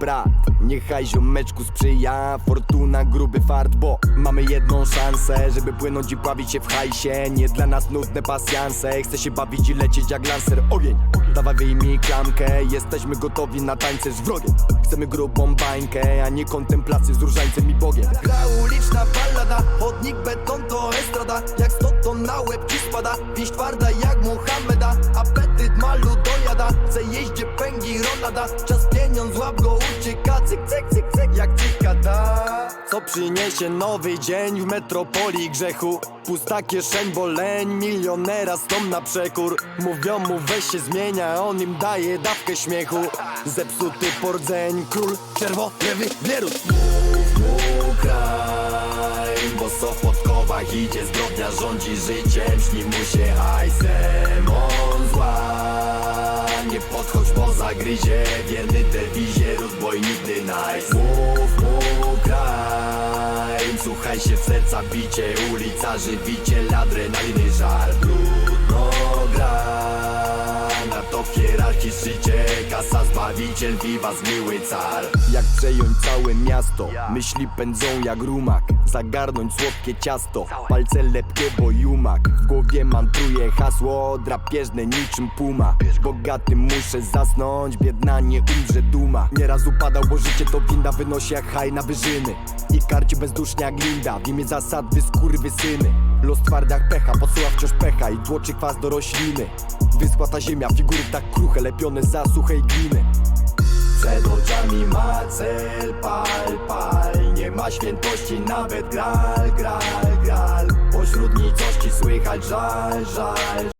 brat Niechaj ziomeczku sprzyja. Fortuna, gruby fart, bo Mamy jedną szansę, żeby płynąć i bawić się w hajsie. Nie dla nas nudne pasjanse. Chcę się bawić i lecieć jak lancer. Ogień, dawaj wyjmij klamkę. Jesteśmy gotowi na tańce z wrogiem. Chcemy grubą bańkę, a nie kontemplację z różańcem i Bogiem. Gra uliczna ballada, chodnik beton to estrada. Jak sto ton na łeb ci spada, pięść twarda jak Muhammeda jeść gdzie pęgi ronada Czas pieniądz, łap go ucieka, cyk cyk cyk cyk jak cykada Co przyniesie nowy dzień w metropolii grzechu? Pusta kieszeń, bo leń milionera stąd na przekór. Mówią mu weź się zmienia, on im daje dawkę śmiechu. Zepsuty pordzeń, król czerwo-lewy wierut Mów kraj, bo so w podkowach idzie zbrodnia Rządzi życiem, śni mu się hajsem nie podchodź, bo zagryzie Wierny dewizie, ruch boj nigdy nice. Mów mu kraj, słuchaj się w serca bicie Ulica, żywiciel, adrenaliny, żal. Brudno gra, na to w hierarchii szczycie Kasa, zbawiciel, wiwa, zgniły car Jak przejąć całe miasto? Myśli pędzą jak rumak. Zagarnąć słodkie ciasto. Palce lepkie, bo jumak. W głowie mantruje hasło Drapieżne niczym puma. Bogaty muszę zasnąć Biedna nie umrze duma. Nieraz upadał, bo życie to winda Wynosi jak haj na wyżyny. I karci bezdusznie jak linda W imię zasad wy syny Los twardy jak pecha Podsyła wciąż pecha I tłoczy kwas do rośliny. Wyschła ta ziemia Figury tak kruche Lepione za suchej gliny cel, pal, pal. Nie ma świętości, nawet gral, gral, gral. Pośród nicości słychać żal, żal